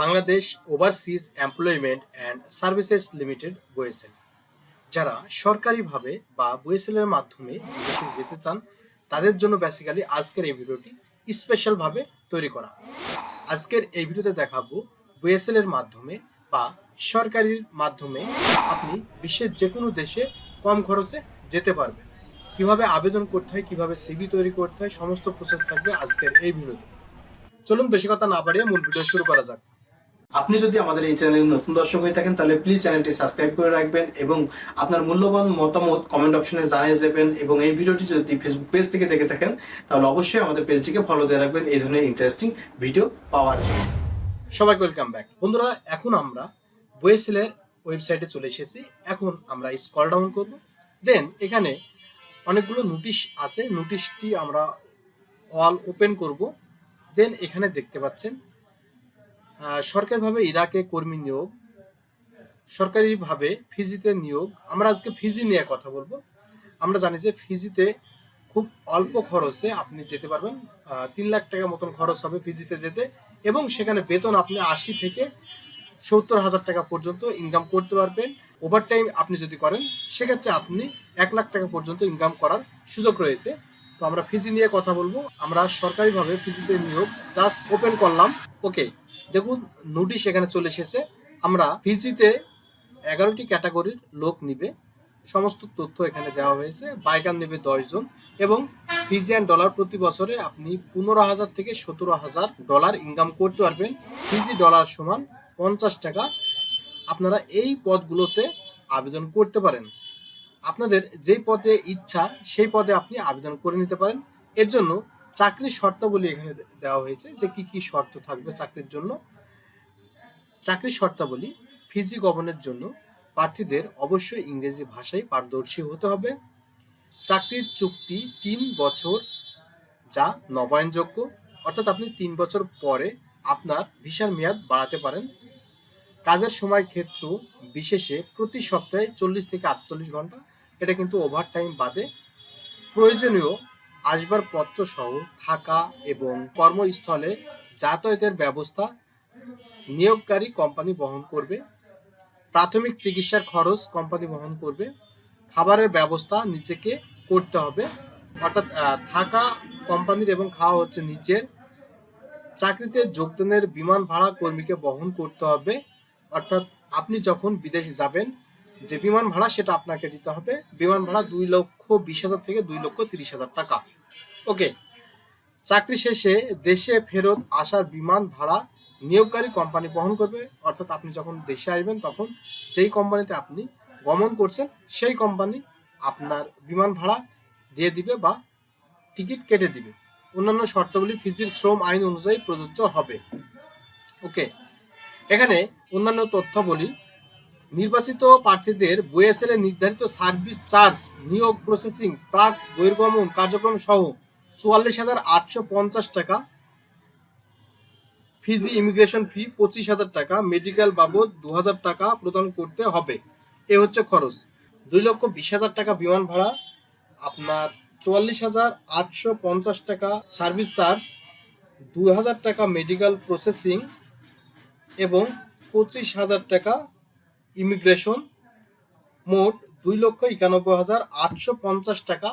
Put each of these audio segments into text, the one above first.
Bangladesh overseas employment and services limited BOESL যারা সরকারিভাবে বা বয়েসেলের মাধ্যমে যেতে চান, তাদের জন্য বেসিক্যালি আজকের এই ভিডিওটি স্পেশালভাবে তৈরি করা। আজকের এই ভিডিওতে দেখাবো বয়েসেল এর মাধ্যমে বা সরকারির মাধ্যমে আপনি বিশ্বের যে কোনো দেশে কম খরচে যেতে পারবেন। কীভাবে আবেদন করতে হয়, কীভাবে সিভি তৈরি করতে হয়, সমস্ত প্রসেস থাকবে আজকের এই ভিডিওতে। চলুন বেশি কথা না বাড়িয়ে মূল ভিডিও শুরু করা যাক। আপনি যদি আমাদের এই চ্যানেলে নতুন দর্শক হয়ে থাকেন, তাহলে প্লিজ চ্যানেলটি সাবস্ক্রাইব করে রাখবেন এবং আপনার মূল্যবান মতামত কমেন্ট অপশনে জানিয়ে যাবেন এবং এই ভিডিওটি যদি ফেসবুক পেজ থেকে দেখে থাকেন, তাহলে অবশ্যই আমাদের পেজটিকে ফলো দিয়ে রাখবেন। এই ধরনের ইন্টারেস্টিং ভিডিও পাওয়ার জন্য। সবাইকে ওয়েলকাম ব্যাক বন্ধুরা, এখন আমরা বয়েসেলের ওয়েবসাইটে চলে এসেছি। এখন আমরা স্কল ডাউন করব। দেন এখানে অনেকগুলো নোটিশ আছে। নোটিশটি আমরা অল ওপেন করব। দেন এখানে দেখতে পাচ্ছেন সরকারিভাবে ইরাকে কর্মী নিয়োগ, সরকারিভাবে ফিজিতে নিয়োগ। আমরা আজকে ফিজি নিয়ে কথা বলব। আমরা জানি যে ফিজিতে খুব অল্প খরচে আপনি যেতে পারবেন। তিন লাখ টাকা মতন খরচ হবে ফিজিতে যেতে এবং সেখানে বেতন আপনি আশি থেকে সত্তর হাজার টাকা পর্যন্ত ইনকাম করতে পারবেন। ওভারটাইম আপনি যদি করেন, সেক্ষেত্রে আপনি এক লাখ টাকা পর্যন্ত ইনকাম করার সুযোগ রয়েছে। তো আমরা ফিজি নিয়ে কথা বলব। আমরা সরকারিভাবে ফিজিতে নিয়োগ জাস্ট ওপেন করলাম। ওকে দেখুন নোটিশ এখানে চলে এসেছে। আমরা ফিজিতে এগারোটি ক্যাটাগরির লোক নিবে। সমস্ত তথ্য এখানে দেওয়া হয়েছে। বাইকার নেবে দশ জন এবং ফিজিয়ান ডলার প্রতি বছরে আপনি পনেরো হাজার থেকে সতেরো হাজার ডলার ইনকাম করতে পারবেন। ফিজি ডলার সমান পঞ্চাশ টাকা। আপনারা এই পদগুলোতে আবেদন করতে পারেন। আপনাদের যেই পদে ইচ্ছা, সেই পদে আপনি আবেদন করে নিতে পারেন। এর জন্য চাকরির শর্তাবলী এখানে দেওয়া হয়েছে যে কি কি শর্ত থাকবে চাকরির জন্য। চাকরির শর্তাবলী, ফিজি গভর্নের জন্য প্রার্থীদের অবশ্যই ইংরেজি ভাষায় পারদর্শী হতে হবে। চাকরির চুক্তি তিন বছর যা নবায়নযোগ্য, অর্থাৎ আপনি তিন বছর পরে আপনার ভিসার মেয়াদ বাড়াতে পারেন। কাজের সময় ক্ষেত্র বিশেষে প্রতি সপ্তাহে চল্লিশ থেকে আটচল্লিশ ঘণ্টা, এটা কিন্তু ওভার টাইম বাদে। প্রয়োজনীয় আসবাবপত্র সহ থাকা এবং কর্মস্থলে যাতায়াতের ব্যবস্থা নিয়োগকারী কোম্পানি বহন করবে, প্রাথমিক চিকিৎসার খরচ কোম্পানি বহন করবে, খাবারের ব্যবস্থা নিজেকে করতে হবে, অর্থাৎ থাকা কোম্পানির এবং খাওয়া হচ্ছে নিচের চাকরিতে যোগদানের বিমান ভাড়া কর্মীকে বহন করতে হবে, অর্থাৎ আপনি যখন বিদেশে যাবেন যে বিমান ভাড়া সেটা আপনাকে দিতে হবে। বিমান ভাড়া দুই লক্ষ বিশ হাজার থেকে দুই লক্ষ তিরিশ হাজার টাকা। ওকে। চাকরি শেষে দেশে ফেরত আসার বিমান ভাড়া নিয়োগকারী কোম্পানি বহন করবে। অর্থাৎ আপনি যখন দেশে আসবেন তখন যেই কোম্পানিতে আপনি গমন করছেন, সেই কোম্পানি আপনার বিমান ভাড়া দিয়ে দিবে বা টিকিট কেটে দিবে। অন্যান্য শর্তাবলী ফিজির শ্রম আইন অনুযায়ী প্রযোজ্য হবে। ওকে। এখানে অন্যান্য তথ্য বলি নির্বাচিত প্রার্থীদের বইএসএল নির্ধারিত সার্ভিস চার্জ, নিয়োগ প্রসেসিং, প্রাক বহির্গমন কার্যক্রম সহ চুয়াল্লিশ হাজার আটশো পঞ্চাশ টাকা, ফিজি ইমিগ্রেশন ফি পঁচিশ হাজার টাকা, মেডিকেল বাবদ দু হাজার টাকা প্রদান করতে হবে। এ হচ্ছে খরচ। দুই লক্ষ বিশ হাজার টাকা বিমান ভাড়া, আপনার চুয়াল্লিশ হাজার আটশো পঞ্চাশ টাকা সার্ভিস চার্জ দু হাজার টাকা মেডিকেল প্রসেসিং এবং পঁচিশ হাজার টাকা ইমিগ্রেশন মোট দুই লক্ষ একানব্বই হাজার আটশো পঞ্চাশ টাকা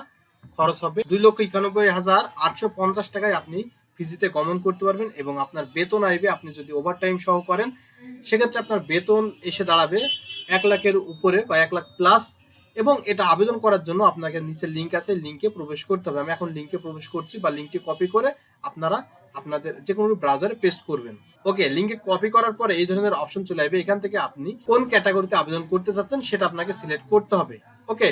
খরচ হবে। দুই লক্ষ একানব্বই হাজার আটশো পঞ্চাশ টাকায় আপনি ফিজিতে গমন করতে পারবেন এবং আপনার বেতন আসবে আপনি যদি ওভারটাইম সহ করেন, সেক্ষেত্রে আপনার বেতন এসে দাঁড়াবে এক লাখের উপরে বা এক লাখ প্লাস এবং এটা আবেদন করার জন্য আপনাকে নিচে লিঙ্ক আছে লিঙ্কে প্রবেশ করতে হবে। আমি এখন লিঙ্কে প্রবেশ করছি বা লিঙ্কটি কপি করে আপনারা আপনাদের যে কোনো ব্রাউজারে পেস্ট করবেন। ওকে লিঙ্কে কপি করার পরে এই ধরনের অপশন চলে আসবে। এখান থেকে আপনি কোন ক্যাটাগরিতে আবেদন করতে চাচ্ছেন সেটা আপনাকে সিলেক্ট করতে হবে। ওকে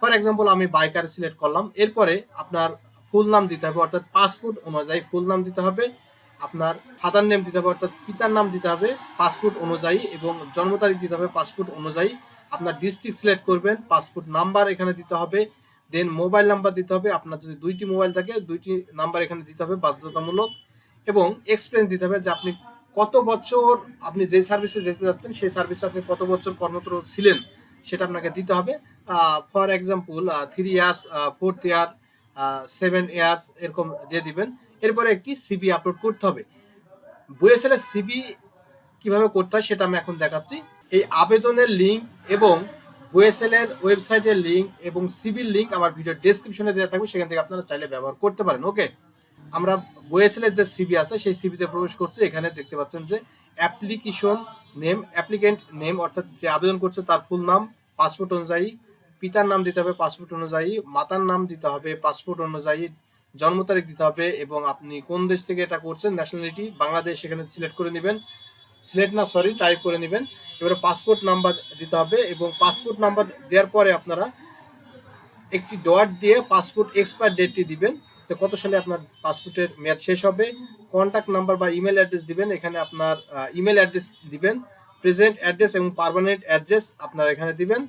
ফর এক্সাম্পল আমি বাইকার সিলেক্ট করলাম। এরপরে আপনার ফুল নাম দিতে হবে, অর্থাৎ পাসপোর্ট অনুযায়ী ফুল নাম দিতে হবে। আপনার ফাদার নেম দিতে হবে, অর্থাৎ পিতার নাম দিতে হবে পাসপোর্ট অনুযায়ী এবং জন্ম তারিখ দিতে হবে পাসপোর্ট অনুযায়ী। আপনার ডিস্ট্রিক্ট সিলেক্ট করবেন পাসপোর্ট নাম্বার এখানে দিতে হবে। দেন মোবাইল নাম্বার দিতে হবে, আপনার যদি দুইটি মোবাইল থাকে, দুইটি নাম্বার এখানে দিতে হবে বাধ্যতামূলক। এবং এক্সপিরিয়েন্স দিতে হবে যে আপনি কত বছর আপনি যে সার্ভিসে যেতে যাচ্ছেন, সেই সার্ভিসে আপনি কত বছর কর্মরত ছিলেন সেটা আপনাকে দিতে হবে। For example three years fourth year seven years এরকম দিয়ে দিবেন। এরপরে একটি সিবি আপলোড করতে হবে। বইএসএল এর সিবি কীভাবে করতে হয় সেটা আমি এখন দেখাচ্ছি। এই আবেদনের লিঙ্ক এবং ওয়েসেল এর ওয়েবসাইটের লিঙ্ক এবং সিভিল লিঙ্ক আমার ভিডিও ডেসক্রিপশনে দেওয়া থাকবে, সেখান থেকে আপনারা চাইলে ব্যবহার করতে পারেন ওকে আমরা ওয়েসেল এর যে সিবি আছে, সেই সিবিতে প্রবেশ করছি। এখানে দেখতে পাচ্ছেন যে অ্যাপ্লিকেশন নেম অ্যাপ্লিকেন্ট নেম অর্থাৎ যে আবেদন করছে তার ফুল নাম পাসপোর্ট অনুযায়ী, পিতার নাম দিতে হবে পাসপোর্ট অনুযায়ী, মাতার নাম দিতে হবে পাসপোর্ট অনুযায়ী, জন্ম তারিখ দিতে হবে এবং আপনি কোন দেশ থেকে এটা করছেন ন্যাশনালিটি বাংলাদেশ সেখানে সিলেক্ট করে নেবেন। সিলেক্ট না সরি টাইপ করে নেবেন। এবারে পাসপোর্ট নাম্বার দিতে হবে এবং পাসপোর্ট নাম্বার দেওয়ার পরে আপনারা একটি ডট দিয়ে পাসপোর্ট এক্সপায়ার ডেটটি দিবেন। যে কত সালে আপনার পাসপোর্টের মেয়াদ শেষ হবে? কন্ট্যাক্ট নাম্বার বা ইমেল অ্যাড্রেস দিবেন, এখানে আপনার ইমেল অ্যাড্রেস দিবেন প্রেজেন্ট অ্যাড্রেস এবং পারমানেন্ট অ্যাড্রেস আপনার এখানে দিবেন।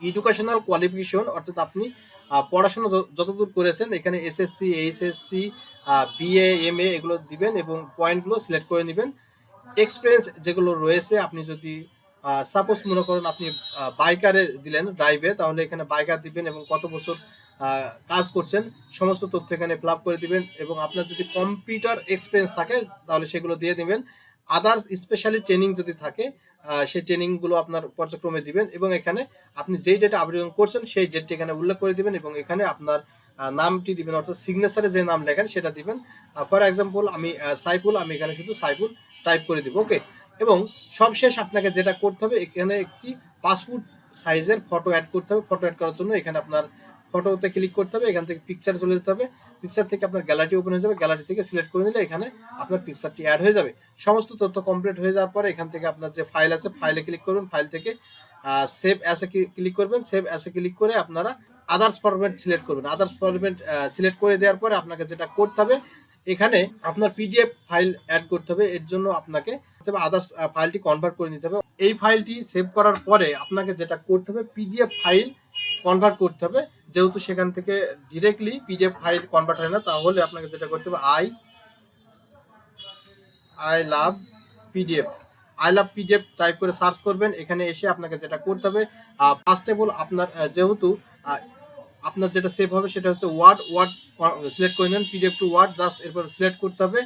এডুকেশনাল কোয়ালিফিকেশন অর্থাৎ আপনি পড়াশোনা যতদূর করেছেন, এখানে এসএসসি এইচএসসি বিএ এম এগুলো দিবেন এবং পয়েন্টগুলো সিলেক্ট করে নেবেন। এক্সপিরিয়েন্স যেগুলো রয়েছে, আপনি যদি সাপোজ মনে করেন আপনি বাইকারে দিলেন ড্রাইভে তাহলে এখানে বাইকার দিবেন এবং কত বছর কাজ করছেন, সমস্ত তথ্য এখানে ফিল করে দিবেন এবং আপনার যদি কম্পিউটার এক্সপিরিয়েন্স থাকে, তাহলে সেগুলো দিয়ে দিবেন। আদার্স স্পেশালি ট্রেনিং যদি থাকে সেই ট্রেনিংগুলো আপনার পর্যায়ক্রমে দিবেন এবং এখানে আপনি যেই ডেটে আবেদন করছেন, সেই ডেটটি এখানে উল্লেখ করে দিবেন এবং এখানে আপনার নামটি দিবেন, অর্থাৎ সিগনেচারে যে নাম লেখেন সেটা দিবেন। ফর এক্সাম্পল আমি সাইফুল, আমি এখানে শুধু সাইফুল টাইপ করে দিব ওকে এবং সবশেষ আপনাকে যেটা করতে হবে, এখানে একটি পাসপোর্ট সাইজের ফটো অ্যাড করতে হবে। ফটো অ্যাড করার জন্য এখানে আপনার ফটোতে ক্লিক করতে হবে, এখান থেকে পিকচার চলে যেতে হবে। পিকচার থেকে আপনার গ্যালারি ওপেন হয়ে যাবে গ্যালারি থেকে সিলেক্ট করে নিলে এখানে আপনার পিকচারটি অ্যাড হয়ে যাবে। সমস্ত তথ্য কমপ্লিট হয়ে যাওয়ার পরে এখান থেকে আপনার যে ফাইল আছে ফাইলে ক্লিক করবেন। ফাইল থেকে সেভ অ্যাসে ক্লিক করবেন। সেভ অ্যাসে ক্লিক করে আপনারা আদার্স ফরম্যাট সিলেক্ট করবেন। আদার্স ফরম্যাট সিলেক্ট করে দেওয়ার পরে আপনাকে যেটা করতে হবে, এখানে আপনার পিডিএফ ফাইল অ্যাড করতে হবে। এর জন্য আপনাকে আদার্স ফাইলটি কনভার্ট করে নিতে হবে। এই ফাইলটি সেভ করার পরে আপনাকে যেটা করতে হবে পিডিএফ ফাইল কনভার্ট করতে হবে। যেহেতু সেখান থেকে ডিরেক্টলি পিডিএফ ফাইল কনভার্ট হয় না, তাহলে আপনাকে যেটা করতে হবে I I love PDF I love PDF type করে সার্চ করবেন, এখানে এসে আপনাকে যেটা করতে হবে ফার্স্ট অফ অল আপনার যেহেতু আপনার যেটা সেভ হবে সেটা হচ্ছে ওয়ার্ড ওয়ার্ড সিলেক্ট করে নেন পিডিএফ টু ওয়ার্ড জাস্ট এরপর সিলেক্ট করতে হবে।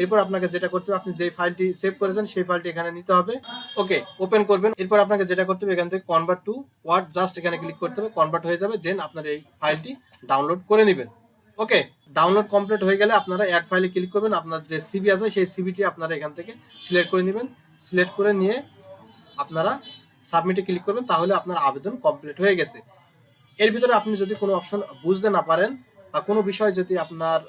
এরপর আপনাকে যেটা করতে হবে, আপনি যে ফাইলটি সেভ করেছেন, সেই ফাইলটি এখানে নিতে হবে। ওকে ওপেন করবেন। এরপর আপনাকে যেটা করতে হবে, এখান থেকে কনভার্ট টু ওয়ার্ড জাস্ট এখানে ক্লিক করতে হবে কনভার্ট হয়ে যাবে দেন আপনার এই ফাইলটি ডাউনলোড করে নেবেন। ওকে ডাউনলোড কমপ্লিট হয়ে গেলে আপনারা অ্যাড ফাইলে ক্লিক করবেন, আপনার যে সিবি আছে, সেই সিবিটি আপনারা এখান থেকে সিলেক্ট করে নেবেন। সিলেক্ট করে নিয়ে আপনারা সাবমিটে ক্লিক করবেন, তাহলে আপনার আবেদন কমপ্লিট হয়ে গেছে। এর ভিতরে আপনি যদি কোনো অপশন বুঝতে না পারেন, বা কোনো বিষয় যদি আপনার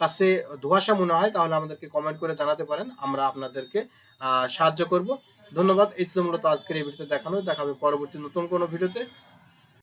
কাছে ধোয়াশা মনে হয়, তাহলে আমাদেরকে কমেন্ট করে জানাতে পারেন। আমরা আপনাদেরকে সাহায্য করব। ধন্যবাদ। এই ছিল মূলত আজকের এই ভিডিওতে দেখানো। দেখাবে পরবর্তী নতুন কোনো ভিডিওতে।